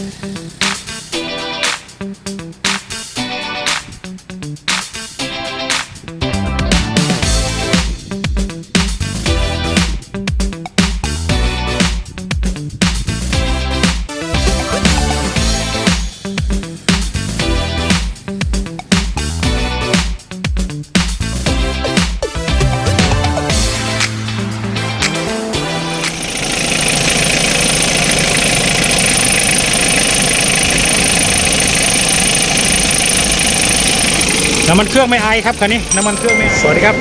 Thank you. น้ำมันเครื่องไม่ไอครับคันนี้น้ำมันเครื่องไม่สวัสดีครับ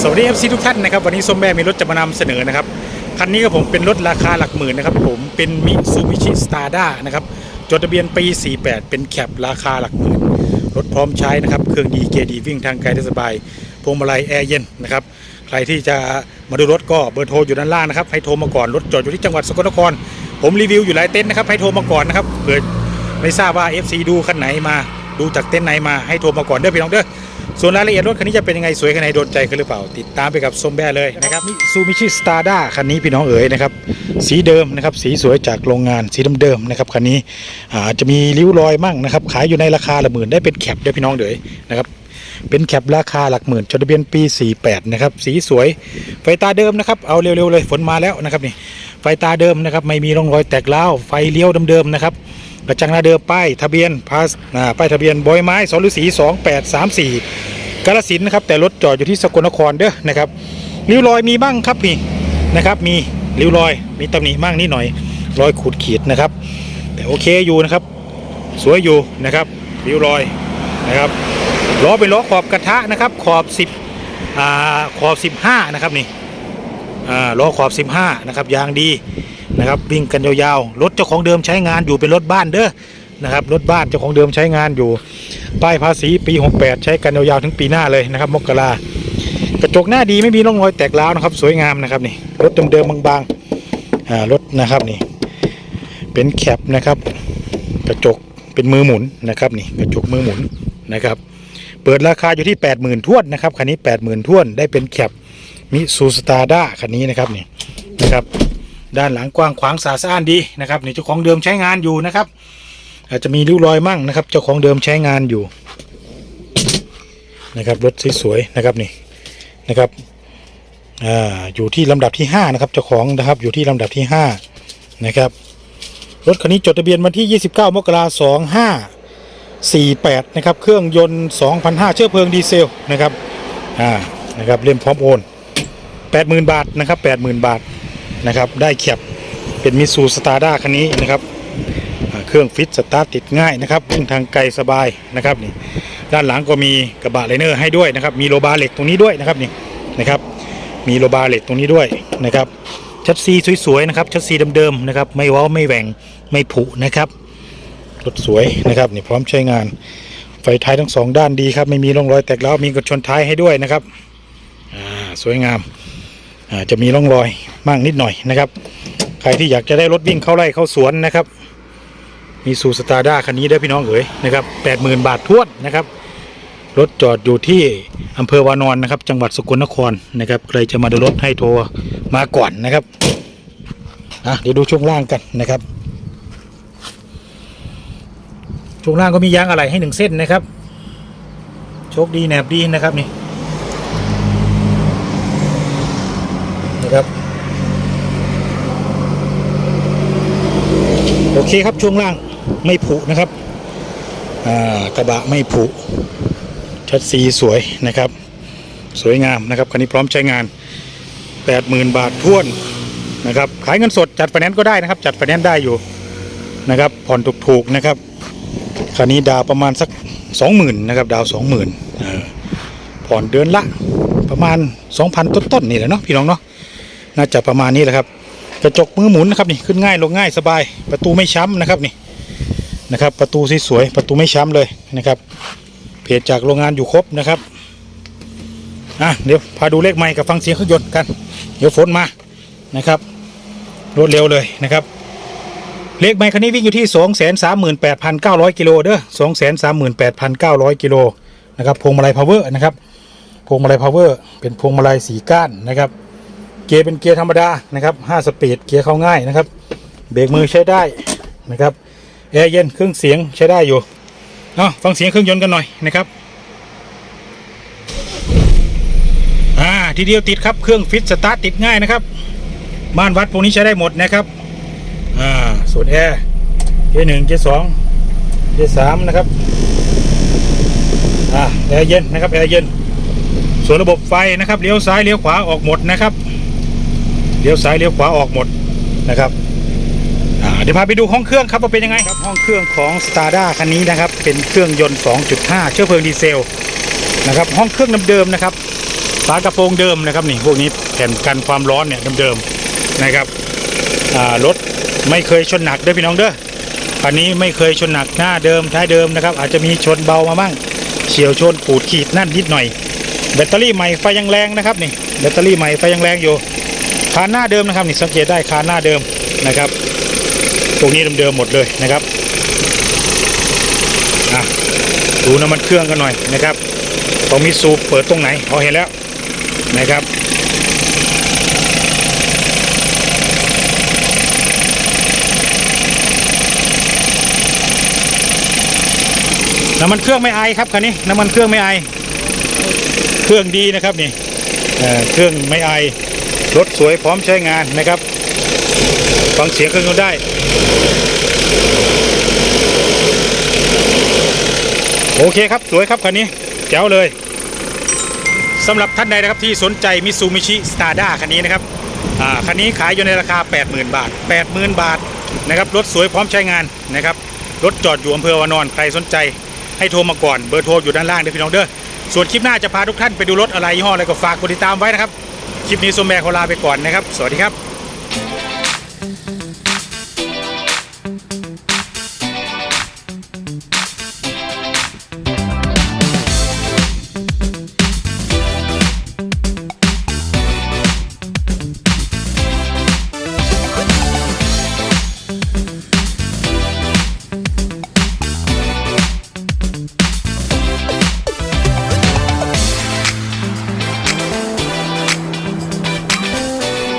สวัสดีเอฟซีทุกท่านนะครับวันนี้ส้มแม่มีรถจะมานำเสนอนะครับคันนี้ก็ผมเป็นรถราคาหลักหมื่นนะครับผมเป็นมิซูบิชิสตาร์ด้านะครับจดทะเบียนปี 48 เป็นแคปราคาหลักหมื่นรถพร้อมใช้นะครับเครื่องดีเกดีวิ่งทางไกลได้สบายพวงมาลัยแอร์เย็นนะครับใครที่จะมาดูรถก็เบอร์โทรอยู่ด้านล่างนะครับให้โทรมาก่อนรถจอดอยู่ที่จังหวัดสกลนคร ผมรีวิวอยู่หลายเต็นท์นะครับให้โทรมาก่อนนะครับเผื่อไม่ทราบว่า FC ดูคันไหนมา ดูจากเต็นท์ไนมาให้โทรมาก่อนเด้อพี่น้องเด้อส่วนรายละเอียดรถคันนี้จะเป็นยังไงสวยขนาดไหนโดนใจกันหรือเปล่า ติดตามไปกับส้มแบ้เลยนะครับมิซูมิชิสตาร์ด้าคันนี้พี่น้องเอ๋ยนะครับสีเดิมนะครับสีสวยจากโรงงานสีเดิมๆนะครับคันนี้อาจะมีริ้วรอยมั่งนะครับขายอยู่ในราคาละหมื่นได้เป็นแคปเด้อพี่น้องเอ๋ยนะครับเป็นแคปราคาหลักหมื่นจดทะเบียนปี 48 นะครับ สีสวย ไฟตาเดิมนะครับ เอาเร็วๆเลยฝนมาแล้วนะครับนี่ไฟตาเดิมนะครับ ไม่มีร่องรอยแตกร้าวไฟเลี้ยวเดิมๆนะครับ กระจังหน้าเดิมป้ายทะเบียนพาสป้ายทะเบียนบอยไม้สฤษี2834กาลสินนะครับแต่รถจอดอยู่ที่สกลนครเด้อนะครับริ้วรอยมีบ้างครับนี่นะครับมีริ้วรอยมีตำหนิบ้างนิดหน่อยรอยขูดขีดนะครับ แต่โอเคอยู่นะครับ สวยอยู่นะครับริ้วรอยนะครับล้อเป็นล้อขอบกระทะนะครับ ขอบ 10อ่าขอบ 15 นะครับนี่อ่าล้อขอบ 15 นะครับยางดี นะครับวิ่งกันยาวๆรถเจ้าของเดิมใช้งานอยู่เป็นรถบ้านเด้อนะครับรถบ้านเจ้าของเดิมใช้งานอยู่ ป้ายภาษีปี 68 ใช้กันยาวๆถึงปีหน้าเลยนะครับมกรากระจกหน้าดีไม่มีร่องรอยแตกร้าวนะครับ สวยงามนะครับนี่รถเดิมๆบางๆอ่ารถนะครับนี่ เป็นแคปนะครับ กระจกเป็นมือหมุนนะครับนี่กระจกมือหมุนนะครับเปิดราคาอยู่ที่ 80,000ท้วนนะครับคันนี้ 80,000ท้วนได้เป็นแคปมิซูสตาร์ด้าคันนี้นะครับนี่นะครับ ด้านหลังกว้างขวางสะอาดดีนะครับนี่เจ้าของเดิมใช้งานอยู่นะครับ อาจจะมีริ้วรอยมั่งนะครับ เจ้าของเดิมใช้งานอยู่นะครับรถสวยๆนะครับนี่นะครับอ่าอยู่ที่ลำดับที่ 5 นะครับเจ้าของนะครับอยู่ที่ลำดับที่ 5 นะครับ รถคันนี้จดทะเบียนวันที่ 29 มกราคม25 48 นะครับ เครื่องยนต์ 2,500 เชื้อเพลิงดีเซลนะครับอ่านะครับเล่มพร้อมโอน 80,000 บาทนะครับ 80,000 บาท นะครับ ได้แคปเป็นมิซูสตาร์ด้าคันนี้นะครับ เครื่องฟิตสตาร์ทติดง่ายนะครับวิ่งทางไกลสบายนะครับนี่ด้านหลังก็มีกระบะไลเนอร์ให้ด้วยนะครับ มีโลบาร์เหล็กตรงนี้ด้วยนะครับนี่นะครับ มีโลบาร์เหล็กตรงนี้ด้วยนะครับชัดซีสวยๆนะครับชัดซีเดิมๆนะครับไม่ว้าไม่แหว่งไม่ผุนะครับรถสวยนะครับนี่พร้อมใช้งานไฟท้ายทั้งสองด้านดีครับไม่มีร่องรอยแตกร้วมีกระชนท้ายให้ด้วยนะครับอ่าสวยงามอ่าจะมีร่องรอย มากนิดหน่อยนะครับ ใครที่อยากจะได้รถวิ่งเข้าไร่เข้าสวนนะครับ มีซูสตาร์ด้าคันนี้ได้พี่น้องเอ๋ยนะครับแปดหมื่นบาททวนนะครับ รถจอดอยู่ที่อำเภอวานอนนะครับ จังหวัดสกลนครนะครับ ใครจะมาดูรถให้โทรมาก่อนนะครับอะเดี๋ยวดูช่วงล่างกันนะครับ ช่วงล่างก็มียางอะไหล่ให้หนึ่งเส้นนะครับโชคดีแหนบดีนะครับนี่นะครับ โอเคครับช่วงล่างไม่ผุนะครับกระบะไม่ผุชัดสีสวยนะครับ สวยงามนะครับคันนี้พร้อมใช้งาน 80,000 บาทท้วนนะครับขายเงินสดจัดไฟแนนซ์ก็ได้นะครับ จัดไฟแนนซ์ได้อยู่นะครับผ่อนถูกๆนะครับคันนี้ดาวประมาณสักสองหมื่นนะครับดาวสองหมื่นผ่อนเดือนละประมาณสองพันต้นๆนี่แหละเนาะพี่น้องเนาะน่าจะประมาณนี้แหละครับ กระจกมือหมุนนะครับนี่ขึ้นง่ายลงง่ายสบาย ประตูไม่ช้ำนะครับนี่นะครับ ประตูสวยๆประตูไม่ช้ำเลยนะครับเพจจากโรงงานอยู่ครบนะครับอะเดี๋ยวพาดูเลขไม้กับฟังเสียงเครื่องยนต์กัน เดี๋ยวฝนมานะครับรวดเร็วเลยนะครับ เลขไมค์คันนี้วิ่งอยู่ที่ 238,900กิโลเด้อ238,900กิโลนะครับพวงมาลัยพาวเวอร์นะครับพวงมาลัยพาวเวอร์เป็นพวงมาลัยสีก้านนะครับ เกียร์เป็นเกียร์ธรรมดานะครับ5สปีดเกียร์เข้าง่ายนะครับ เบรกมือใช้ได้นะครับแอร์เย็นเครื่องเสียงใช้ได้อยู่เอาฟังเสียงเครื่องยนต์กันหน่อยนะครับอ่าทีเดียวติดครับเครื่องฟิตสตาร์ทติดง่ายนะครับม่านวัดพวกนี้ใช้ได้หมดนะครับอ่าส่วนแอร์เจหนึ่งเจสองเจสามนะครับอ่าแอร์เย็นนะครับแอร์เย็นส่วนระบบไฟนะครับเลี้ยวซ้ายเลี้ยวขวาออกหมดนะครับ ลี้ยวซ้ายเลี้ยวขวาออกหมดนะครับเดี๋ยวพาไปดูห้องเครื่องครับว่าเป็นยังไงครับห้องเครื่องของ s t a r d a คันนี้นะครับ เป็นเครื่องยนต์ 2.5 เชื้อเพลิงดีเซลนะครับห้องเครื่องเดิมๆนะครับฝากระโปรงเดิมนะครับนี่พวกนี้แผ่นกันความร้อนเนี่ยเดิมๆนะครับรถไม่เคยชนหนักเด้อพี่น้องเด้อคันนี้ไม่เคยชนหนักหน้าเดิมท้ายเดิมนะครับ อาจจะมีชนเบามาบ้างเฉียวชนปูดขีดนั่นนิดหน่อย แบตเตอรี่ใหม่ไฟยังแรงนะครับนี่แบตเตอรี่ใหม่ไฟยังแรงอยู่ คานหน้าเดิมนะครับนี่สังเกตได้คานหน้าเดิมนะครับตรงนี้เดิมๆหมดเลยนะครับอะดูน้ำมันเครื่องกันหน่อยนะครับตรงมีสูเปิดตรงไหนพอเห็นแล้วนะครับน้ำมันเครื่องไม่ไอครับคันนี้น้ำมันเครื่องไม่ไอ เครื่องดีนะครับนี่เอ่อเครื่องไม่ไอ รถสวยพร้อมใช้งานนะครับ ฟังเสียงเครื่องยนต์ได้ โอเคครับสวยครับคันนี้แจ๋วเลยสำหรับท่านใดนะครับที่สนใจมิซูมิชิสตาร์ด้าคันนี้นะครับคันนี้ขายอยู่ในราคา 80,000 บาท 80,000 บาทนะครับรถสวยพร้อมใช้งานนะครับรถจอดอยู่อำเภอวานอนใครสนใจให้โทรมาก่อนเบอร์โทรอยู่ด้านล่างเด้อพี่น้องเด้อส่วนคลิปหน้าจะพาทุกท่านไปดูรถอะไรยี่ห้ออะไรก็ฝากกดติดตามไว้นะครับ คลิปนี้สมแบกขอลาไปก่อนนะครับ สวัสดีครับ